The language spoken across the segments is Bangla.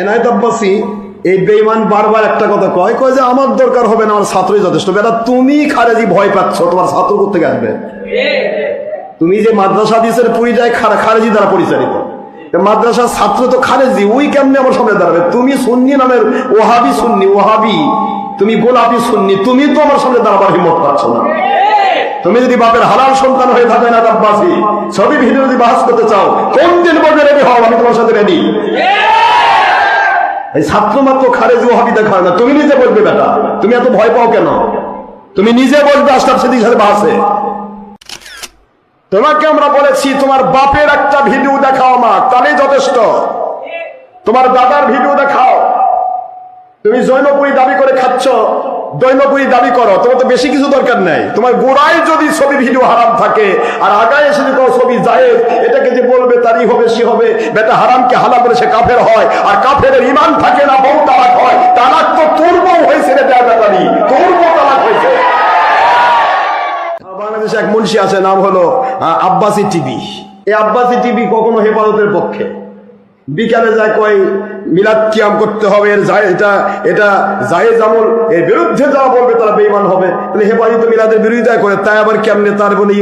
এনায়ত আব্বাসি, এই বেইমান বারবার একটা কথা কয় কয় যে, আমার দরকার হবে না, আমার ছাত্রই যথেষ্ট। বেটা, তুমি খারেজি ভয় পাচ্ছ, তোমার ছাত্র করতে আসবে? তুমি যে মাদ্রাসা খারেজি দ্বারা পরিচালিত। মাদ্রাসার ছাত্র তো খারেজি ওই কেমনে আমার সামনে দাঁড়াবে? তুমি নামের ওহাবি ওহাবি। তুমি গোলাপি তুমি তো আমার সামনে দাঁড়াবার হিম্মত পাচ্ছ না। তুমি যদি বাপের হালাল সন্তান হয়ে থাকবে না আব্বাসি, ছবি ভিডিও যদি বাহাস করতে চাও কোন দিন বলবে রেডি হও, আমি তোমার সাথে রেডি এই ছাত্র মাত্র খারেজ ওহাবি দেখা না। তুমি নিজে বলবে বেটা। তুমি এত ভয় পাও কেন? তুমি নিজে বলবে আশরাফ সেদিক সাথে বাসে তোমাকে আমরা বলেছি, তোমার বাপের একটা ভিডিও দেখাও মা তাহলে যথেষ্ট। তোমার দাদার ভিডিও দেখাও। তুমি জৈনপুরি দাবি করে খাচ্ছ, দৈনপুরি দাবি করো, তোমার তো বেশি কিছু দরকার নেই। তোমার গোড়ায় যদি ছবি ভিডিও হারাম থাকে, আর আগায় এসে যদি কোনো ছবি যায় এটাকে যে বলবে তারই হবে, সে হবে, বেটা হারামকে হালা করে সে কাফের হয়, আর কাফের ইমান থাকে না, বউ তালাক হয়, তালাক তো তোর বউ হয়েছে রে বেটারি তোর বউ তালাক হয়েছে। বাংলাদেশে এক মুন্সি আছে, নাম হলো আব্বাসি টিভি। এই আব্বাসি টিভি কখনো হেফাজতের পক্ষে? বিকালে যায় কয়, মিলাদ কিয়াম করতে হবে, এর এটা এটা জায়েজ আমল, এর বিরুদ্ধে যারা বলবে তারা বেইমান হবে। তাহলে হেফাজত মিলাদের বিরোধিতা করে, তাই আবার কেমনে তার বলে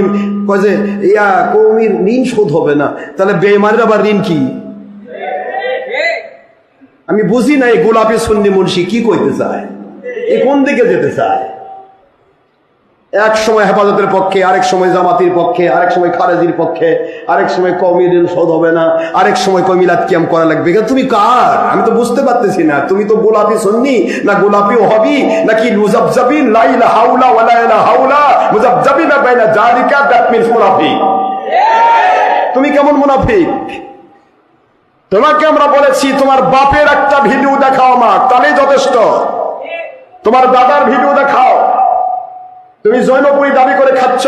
কয় যে, ইয়া কৌমির ঋণ শোধ হবে না। তাহলে বেইমানের আবার ঋণ কি? আমি বুঝি না, এই গোলাপি সুন্নি মুন্সি কি কইতে চায়? এ কোন দিকে যেতে চায়? এক সময় হেফাজতের পক্ষে, আরেক সময় জামাতির পক্ষে, আরেক সময় খারেজির পক্ষে, আরেক সময় কমিদিন শোধ হবে না, আরেক সময় কমিলাত কিয়াম করা লাগবে। তুমি কার? আমি তো বুঝতে পারতেছি না। তুমি তো গোলাপি সুন্নি না গোলাপি হবি নাকি মুজাবজাবিন লাইলা হাউলা ওয়ালা ইলা হাউলা মুজাবজাবিনা বাইনা জালিকা দ্যাট মিন্স তুমি কেমন মুনাফিক? তোমাকে আমরা বলেছি, তোমার বাপের একটা ভিডিও দেখাও আমার তাহলেই যথেষ্ট। তোমার দাদার ভিডিও দেখাও। তুমি জৈনপুরি দাবি করে খাচ্ছ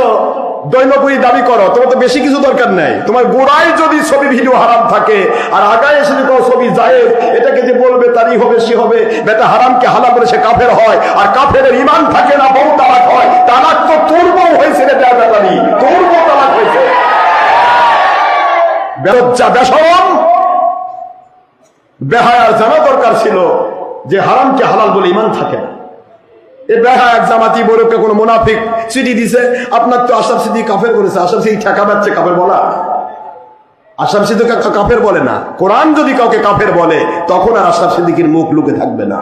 দৈনপুরি দাবি করো, তোমার তো বেশি কিছু দরকার নেই। তোমার গোড়ায় যদি ছবি ভিডিও হারাম থাকে, আর আগায় এসে যদি কোনো ছবি যায় এটাকে যে বলবে তারই হবে, সে হবে, বেটা হারামকে হালা করে সে কাফের হয়, আর কাফের ইমান থাকে না, বউ তালাক হয়, তালাক তো তোর বউ হয়েছে রে বেটারি তোর বউ তালাক হয়েছে। বেরোজ্জা বেসরম বেহায়ার জানা দরকার ছিল যে হারামকে হালাল বলে ইমান থাকে না। জামাতি কোনো মোনাফিক দিছে? আপনার তো আসাম কাফের বলেছে। আসাম ঠেকা বলা। আসাম বলে না? কোরআন যদি কাউকে কাফের বলে, তখন আর আসাম সিদ্দিকির মুখ লুকে থাকবে না।